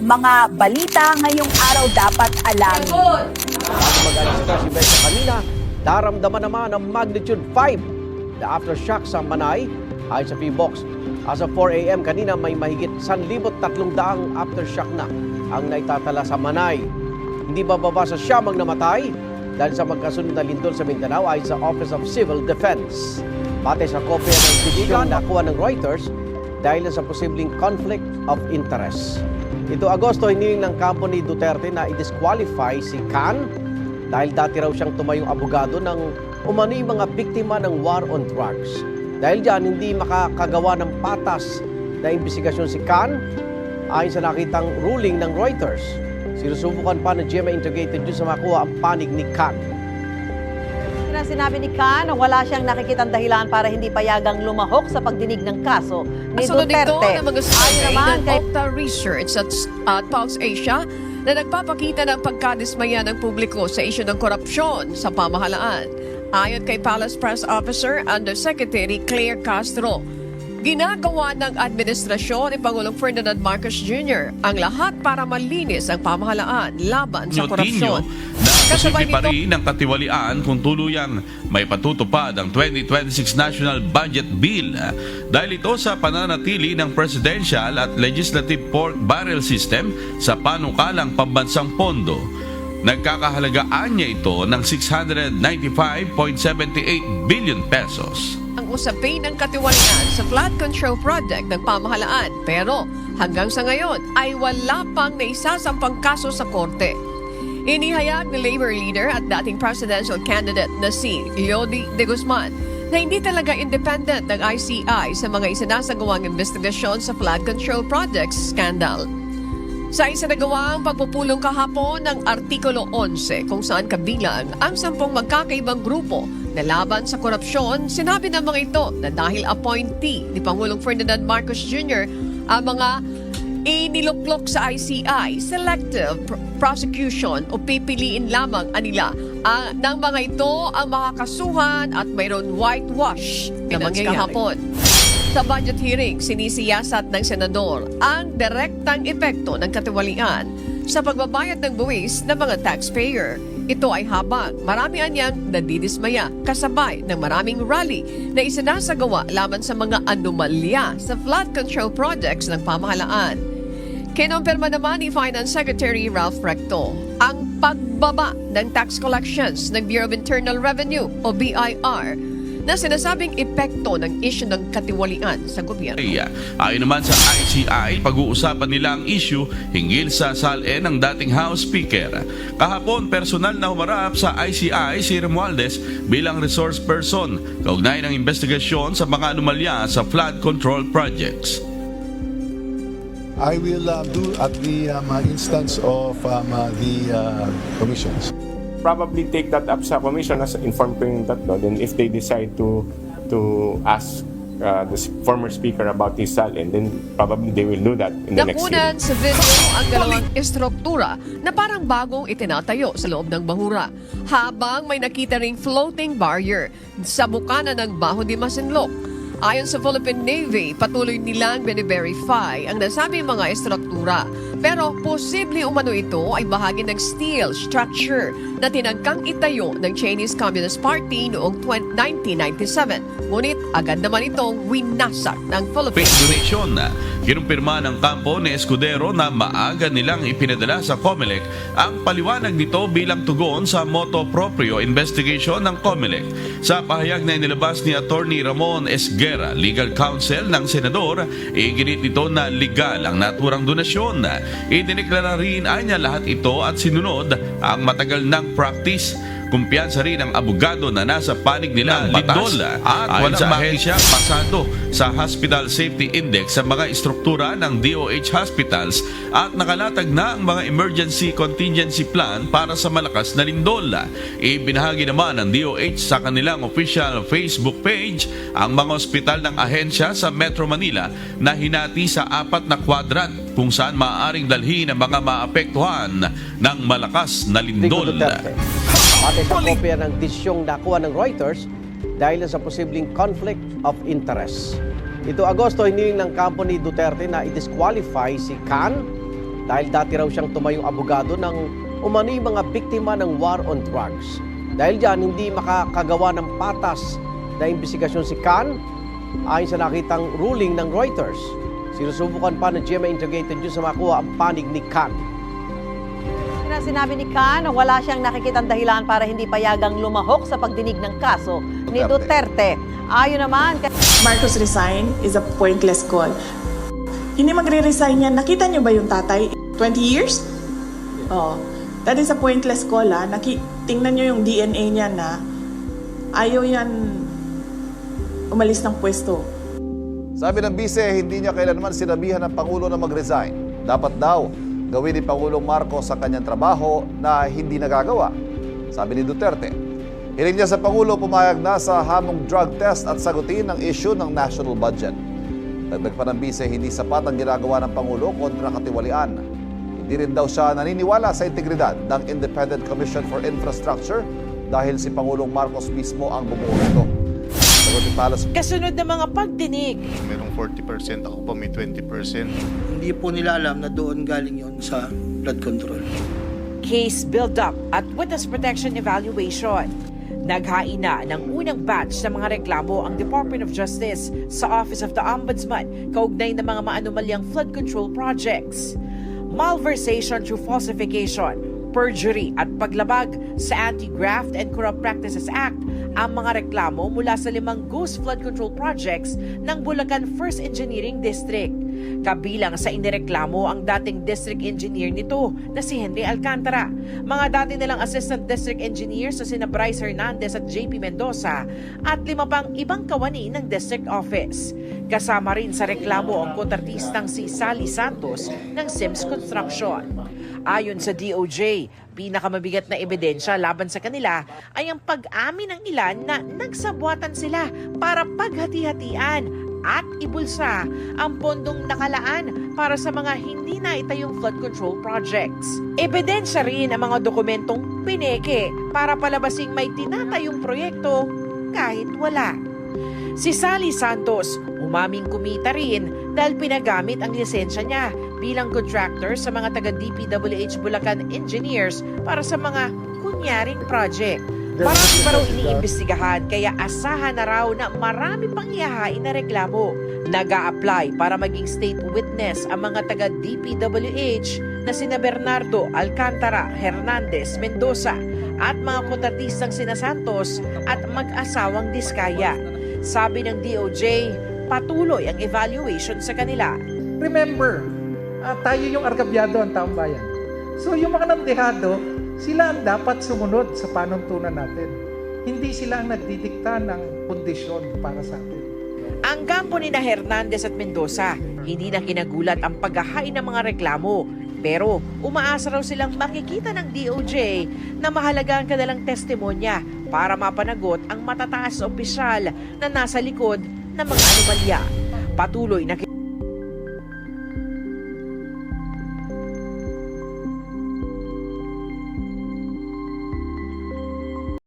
Mga balita ngayong araw dapat alamin. Mag-alis ka si Becca kanina, daramdaman naman ang magnitude 5 na aftershock sa Manay ay sa P-Box. As of 4 a.m. kanina may mahigit 1,300 aftershock na ang naitatala sa Manay. Hindi bababa sa siyamang namatay dahil sa magkasunod na lindol sa Mindanao ay sa Office of Civil Defense. Pati sa kopya ng petisyon nakuha ng Reuters dahil sa posibleng conflict of interest. Ito Agosto, hiniling ng kampo ni Duterte na i-disqualify si Khan dahil dati raw siyang tumayong abogado ng umano'y mga biktima ng war on drugs. Dahil dyan, hindi makakagawa ng patas na investigasyon si Khan ayon sa nakitang ruling ng Reuters. Sinusubukan pa ng GMA Integrated News sa makuha ang panig ni Khan. Na sinabi ni Khan na wala siyang nakikitang dahilan para hindi payagang lumahok sa pagdinig ng kaso ni Kasunod Duterte. ng mga Ayon survey naman ng kay Opta Research at, at Pulse Asia na nagpapakita ng pagkadismaya ng publiko sa isyu ng korupsyon sa pamahalaan. Ayon kay Palace Press Officer Undersecretary Claire Castro, ginagawa ng administrasyon ni Pangulong Ferdinand Marcos Jr. ang lahat para malinis ang pamahalaan laban sa korupsyon. Kasabay posible pa nito- rin ng katiwalian kung tuluyang may patutupad ang 2026 National Budget Bill dahil ito sa pananatili ng presidential at legislative pork barrel system sa panukalang pambansang pondo. Nagkakahalagaan niya ito ng 695.78 billion pesos. Ang usapin ng katiwalian sa flood control project ng pamahalaan. Pero hanggang sa ngayon ay wala pang naisasampang kaso sa korte. Inihayag ni Labor leader at dating presidential candidate na si Leody de Guzman na hindi talaga independent ng ICI sa mga isinasagawang investigasyon sa flood control projects scandal. Sa isinagawang pagpupulong kahapon ng Artikulo 11 kung saan kabilang ang sampung magkakaibang grupo na laban sa korupsyon, sinabi ng mga ito na dahil appointee ni Pangulong Ferdinand Marcos Jr. ang mga iniluklok sa ICI, selective pr- prosecution o pipiliin lamang anila ang, ng mga ito ang makakasuhan at mayroon whitewash na mangyayari. Sa budget hearing, sinisiyasat ng senador ang direktang epekto ng katiwalian sa pagbabayad ng buwis ng mga taxpayer. Ito ay habang marami anyang nadidismaya kasabay ng maraming rally na isinasagawa laban sa mga anomalya sa flood control projects ng pamahalaan. Kinumpirma naman ni Finance Secretary Ralph Recto ang pagbaba ng tax collections ng Bureau of Internal Revenue o BIR na sinasabing epekto ng isyu ng katiwalian sa gobyerno. Ay, Ayon naman sa ICI, pag-uusapan nila ang issue hinggil sa SALE ng dating House Speaker. Kahapon, personal na humarap sa ICI si Romualdez bilang resource person kaugnay ng investigasyon sa mga anomalya sa flood control projects. I will uh, do at the um, instance of um, uh, the uh, commissions. Probably take that up sa commission as inform ko yung tatlo. Then if they decide to to ask uh, the former speaker about his salin, then probably they will do that in the next Nakunan hearing. sa video ang dalawang estruktura na parang bagong itinatayo sa loob ng bahura. Habang may nakita ring floating barrier sa bukana ng Baho de Masinloc. Ayon sa Philippine Navy, patuloy nilang bine-verify ang nasabing mga estruktura. Pero posible umano ito ay bahagi ng steel structure na tinagkang itayo ng Chinese Communist Party noong 20- 1997. Ngunit agad naman itong winasak ng Philippines. na kinumpirma ng kampo ni Escudero na maaga nilang ipinadala sa COMELEC ang paliwanag nito bilang tugon sa moto proprio investigation ng COMELEC. Sa pahayag na inilabas ni Attorney Ramon Esguera, legal counsel ng senador, iginit nito na legal ang naturang donasyon. Idineklara rin anya lahat ito at sinunod ang matagal ng practice Kumpiyansa rin ang abogado na nasa panig nila ang batas at walang sa ahensya pasado sa Hospital Safety Index sa mga istruktura ng DOH hospitals at nakalatag na ang mga emergency contingency plan para sa malakas na lindol. Ibinahagi naman ng DOH sa kanilang official Facebook page ang mga ospital ng ahensya sa Metro Manila na hinati sa apat na kwadrant kung saan maaaring dalhin ang mga maapektuhan ng malakas na lindol. Pati sa kopya ng disyong nakuha ng Reuters dahil sa posibleng conflict of interest. Ito Agosto, hiniling ng kampo ni Duterte na i-disqualify si Khan dahil dati raw siyang tumayong abogado ng umano'y mga biktima ng war on drugs. Dahil dyan, hindi makakagawa ng patas na investigasyon si Khan ayon sa nakitang ruling ng Reuters. Sinusubukan pa ng GMA Integrated News na makuha ang panig ni Khan. Na sinabi ni Khan na wala siyang nakikitang dahilan para hindi payagang lumahok sa pagdinig ng kaso ni Duterte. Ayon naman kay Marcos resign is a pointless call. Hindi magre-resign yan. Nakita niyo ba yung tatay? 20 years? Oh, that is a pointless call ha. Naki tingnan niyo yung DNA niya na ayaw yan umalis ng pwesto. Sabi ng bise, hindi niya kailanman sinabihan ng Pangulo na mag-resign. Dapat daw gawin ni Pangulong Marcos sa kanyang trabaho na hindi nagagawa. Sabi ni Duterte. Hiling niya sa Pangulo pumayag na sa hamong drug test at sagutin ang issue ng national budget. Dagdag pa ng bise, hindi sapat ang ginagawa ng Pangulo kontra katiwalian. Hindi rin daw siya naniniwala sa integridad ng Independent Commission for Infrastructure dahil si Pangulong Marcos mismo ang bumuo nito. Ni Palas Kasunod ng mga pagdinig, Merong 40%, ako pa may 20%. Hindi po nila alam na doon galing yon sa blood control. case build-up at witness protection evaluation. Naghain na ng unang batch sa mga reklamo ang Department of Justice sa Office of the Ombudsman kaugnay ng mga maanumalyang flood control projects. Malversation through falsification, perjury at paglabag sa Anti-Graft and Corrupt Practices Act ang mga reklamo mula sa limang ghost flood control projects ng Bulacan First Engineering District. Kabilang sa inireklamo ang dating district engineer nito na si Henry Alcantara. Mga dati nilang assistant district engineers sa sina Bryce Hernandez at JP Mendoza at lima pang ibang kawani ng district office. Kasama rin sa reklamo ang kontratistang si Sally Santos ng Sims Construction. Ayon sa DOJ, pinakamabigat na ebidensya laban sa kanila ay ang pag-amin ng ilan na nagsabuatan sila para paghati-hatian at ibulsa ang pondong nakalaan para sa mga hindi na itayong flood control projects. Ebidensya rin ang mga dokumentong pineke para palabasing may tinatayong proyekto kahit wala. Si Sally Santos umaming kumita rin dahil pinagamit ang lisensya niya bilang contractor sa mga taga DPWH Bulacan engineers para sa mga kunyaring project. Marami pa raw iniimbestigahan kaya asahan na raw na marami pang ihahain na reklamo. nag apply para maging state witness ang mga taga DPWH na sina Bernardo Alcantara Hernandez Mendoza at mga kontratistang sina Santos at mag-asawang Diskaya. Sabi ng DOJ, patuloy ang evaluation sa kanila. Remember, ah, tayo yung argabyado ang taong bayan. So yung mga nandehado, sila ang dapat sumunod sa panuntunan natin. Hindi sila ang nagdidikta ng kondisyon para sa atin. Ang kampo ni na Hernandez at Mendoza, hindi na kinagulat ang paghahain ng mga reklamo. Pero umaasa raw silang makikita ng DOJ na mahalaga ang kanilang testimonya para mapanagot ang matataas opisyal na nasa likod ng mga anomalya. Patuloy na